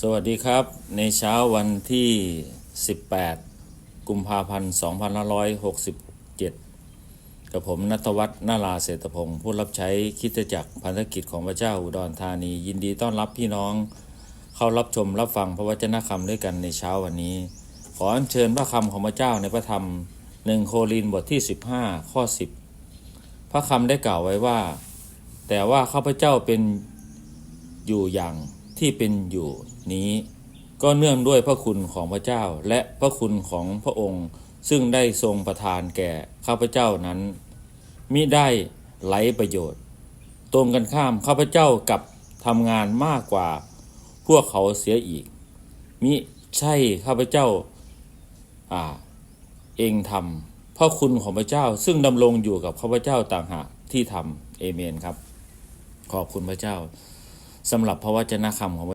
สวัสดีครับ ในเช้าวันที่ 18 กุมภาพันธ์ 2567 กับผมนัทวัฒน์นาราเศรษฐพงศ์ผู้รับใช้คิดจักรพันธกิจของพระเจ้าอุดรธานี ยินดีต้อนรับพี่น้องเข้ารับชมรับฟังพระวจนะคำด้วยกันในเช้าวันนี้ ขออัญเชิญพระคำของพระเจ้าในพระธรรมหนึ่งโครินบทที่ 15 ข้อ 10 พระคำได้กล่าวไว้ว่า แต่ว่าข้าพเจ้าเป็นอยู่อย่างที่เป็นอยู่ นี้ ก็เนื่องด้วยพระคุณของพระเจ้าและพระคุณของพระองค์ ซึ่งได้ทรงประทานแก่ข้าพเจ้านั้นมิได้ไหลประโยชน์ ตรงกันข้ามข้าพเจ้ากับทำงานมากกว่าพวกเขาเสียอีก มิใช่ข้าพเจ้าอ่าเองทำพระคุณของพระเจ้าซึ่งดำรงอยู่กับข้าพเจ้าต่างหากที่ทำเอเมนครับ ขอบคุณพระเจ้าสำหรับพระวจนะคำของ